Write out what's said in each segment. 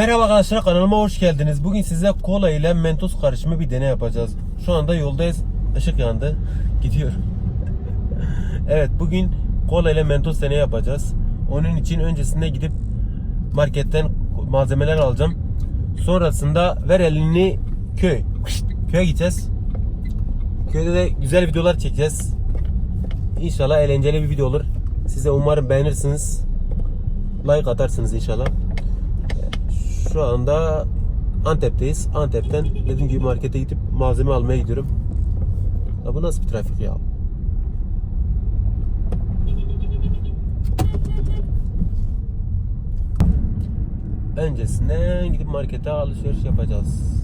Merhaba arkadaşlar kanalıma hoş geldiniz. Bugün size kola ile mentos karışımı bir deney yapacağız. Şu anda yoldayız. Işık yandı. Gidiyor. evet bugün kola ile mentos deney yapacağız. Onun için öncesinde gidip marketten malzemeler alacağım. Sonrasında ver elini köy. Köye gideceğiz. Köyde de güzel videolar çekeceğiz. İnşallah eğlenceli bir video olur. Siz de umarım beğenirsiniz. Like atarsınız inşallah. Şu anda Antep'teyiz. Antep'ten dediğim gibi markete gidip malzeme almaya gidiyorum. Ya bu nasıl bir trafik ya? Öncesinden gidip markete alışveriş yapacağız.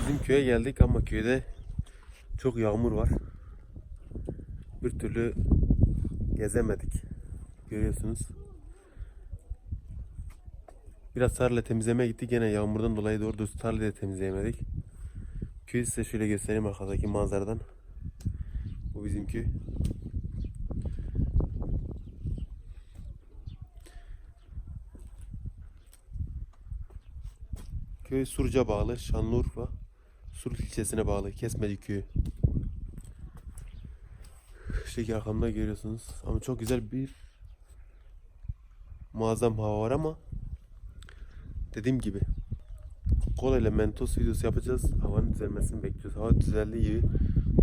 Bizim köye geldik ama köyde çok yağmur var. Bir türlü gezemedik. Görüyorsunuz. Biraz tarla temizlemeye gittik. Gene yağmurdan dolayı doğru düz tarlayı da temizleyemedik. Köyü size şöyle göstereyim arkadaki manzaradan. Bu bizim köy. Köy Surca bağlı, Şanlıurfa. Surut ilçesine bağlı, Kesmedi köyü. Şuradaki arkamda görüyorsunuz. Ama çok güzel bir muazzam hava var ama dediğim gibi kola ile mentos videosu yapacağız. Havanın düzelmesini bekliyoruz. Hava düzeldiği gibi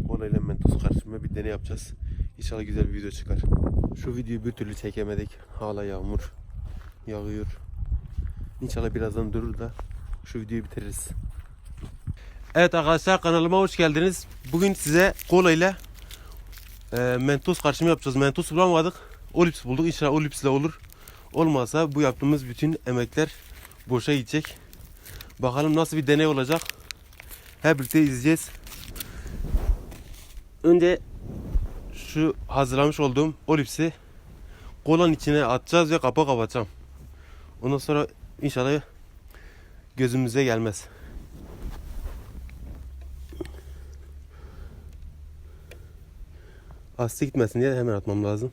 kola ile mentos karışımı bir deney yapacağız. İnşallah güzel bir video çıkar. Şu videoyu bir türlü çekemedik. Hala yağmur yağıyor. İnşallah birazdan durur da şu videoyu bitiririz. Evet arkadaşlar kanalıma hoş geldiniz. Bugün size kola ile e, mentos karışımı yapacağız. Mentos bulamadık. Olips bulduk. İnşallah Olips ile olur. Olmazsa bu yaptığımız bütün emekler boşa gidecek. Bakalım nasıl bir deney olacak. Hep birlikte izleyeceğiz. Önce şu hazırlamış olduğum Olips'i kolanın içine atacağız ve kapağı kapatacağım. Ondan sonra inşallah gözümüze gelmez. Aslı gitmesin diye hemen atmam lazım.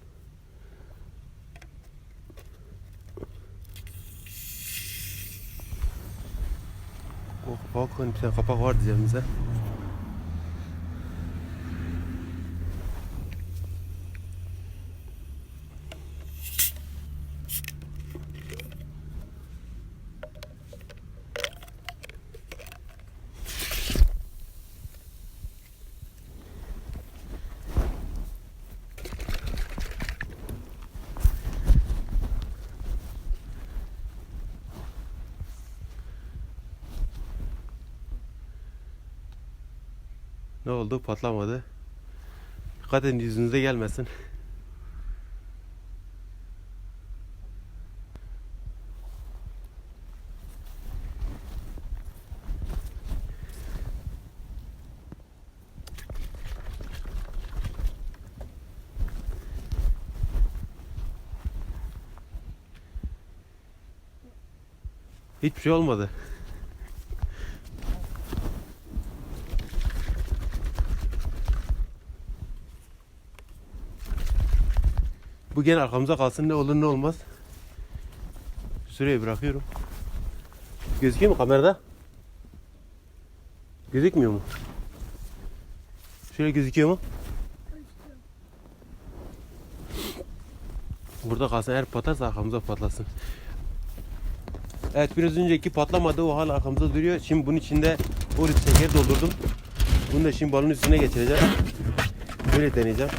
O kapağı koyun. Bir tane kapak vardı cebimizde. Ne oldu? Patlamadı. Dikkat edin yüzünüze gelmesin. Hiçbir şey olmadı. Bu gene arkamıza kalsın ne olur ne olmaz. Şuraya bırakıyorum. Gözüküyor mu kamerada? Gözükmüyor mu? Şöyle gözüküyor mu? Burada kalsın eğer patlarsa arkamıza patlasın. Evet biraz önceki patlamadı o hala arkamızda duruyor. Şimdi bunun içinde orit şeker doldurdum. Bunu da şimdi balonun üstüne geçireceğim. Böyle deneyeceğim.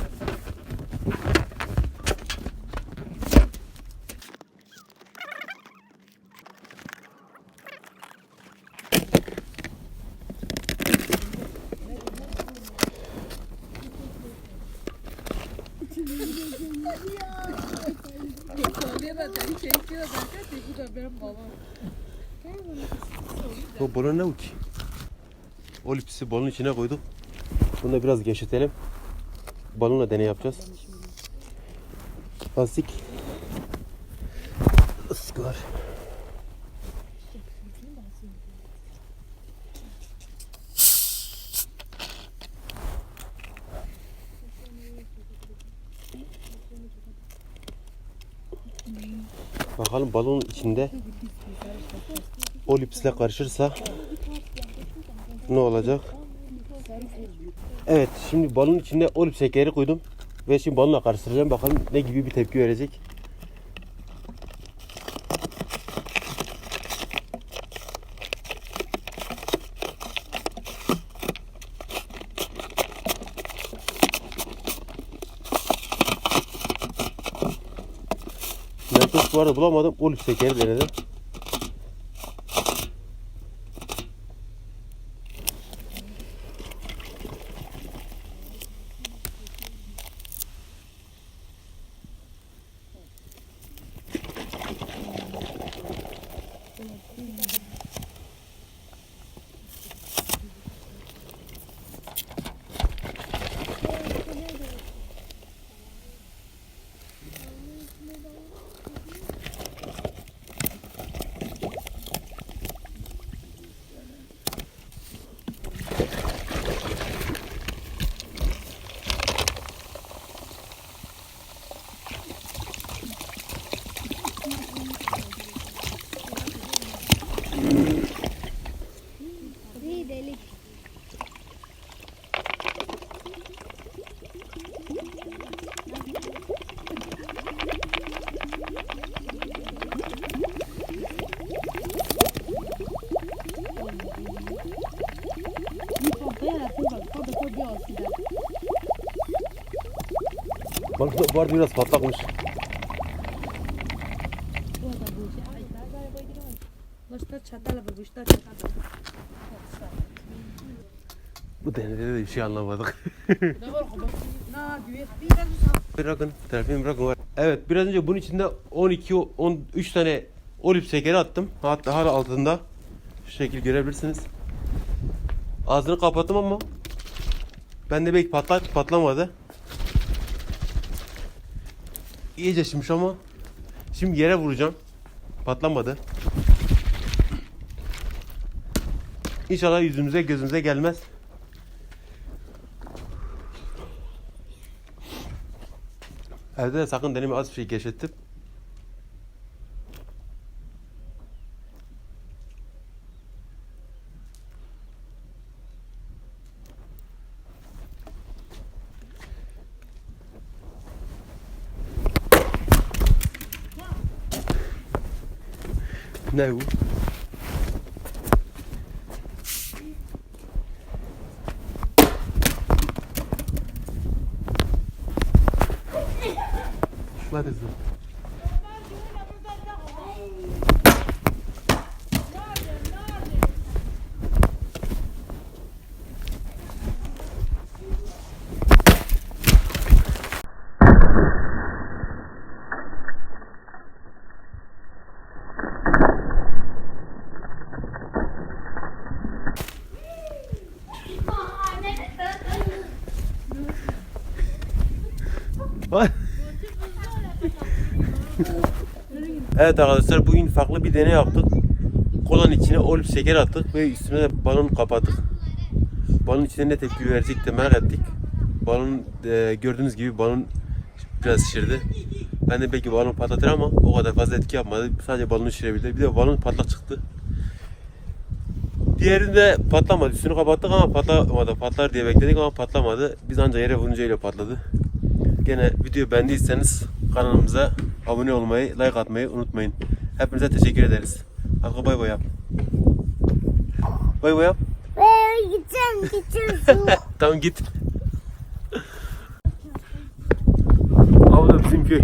Bu da benim babam. Bu balon ne bu ki? Olipsi balonun içine koyduk. Bunu da biraz gevşetelim. Balonla deney yapacağız. Lastik. Lastik Bakalım balonun içinde o lipsle karışırsa ne olacak? Evet şimdi balonun içinde o lips şekeri koydum. Ve şimdi balonla karıştıracağım. Bakalım ne gibi bir tepki verecek. Mentos bu arada bulamadım. O lips şekeri denedim. İyi Balık bu arada biraz patlakmış. Var. Bu denede de bir şey anlamadık. Bırakın, telefonu bırakın. var. Evet, biraz önce bunun içinde 12, 13 tane olip şekeri attım. Hatta hala altında. Şu şekil görebilirsiniz. Ağzını kapattım ama ben de belki patlar patlamadı. İyice şişmiş ama şimdi yere vuracağım. Patlamadı. İnşallah yüzümüze gözümüze gelmez. Evde de sakın deneme az bir şey keşfettim. Ne bu? What Evet arkadaşlar bugün farklı bir deney yaptık. Kolanın içine olip şeker attık ve üstüne de balon kapattık. Balon içine ne tepki verecek de merak ettik. Balon e, gördüğünüz gibi balon biraz şişirdi. Ben de belki balon patlatır ama o kadar fazla etki yapmadı. Sadece balonu şişirebildi. Bir de balon patlak çıktı. Diğerinde patlamadı. Üstünü kapattık ama patlamadı. Patlar diye bekledik ama patlamadı. Biz ancak yere vurunca öyle patladı. Gene video beğendiyseniz kanalımıza abone olmayı, like atmayı unutmayın. Hepinize teşekkür ederiz. Halka bay bay yap. Bay bay yap. Ve gideceğim gideceğim. Tamam git. Abi da bizim köy.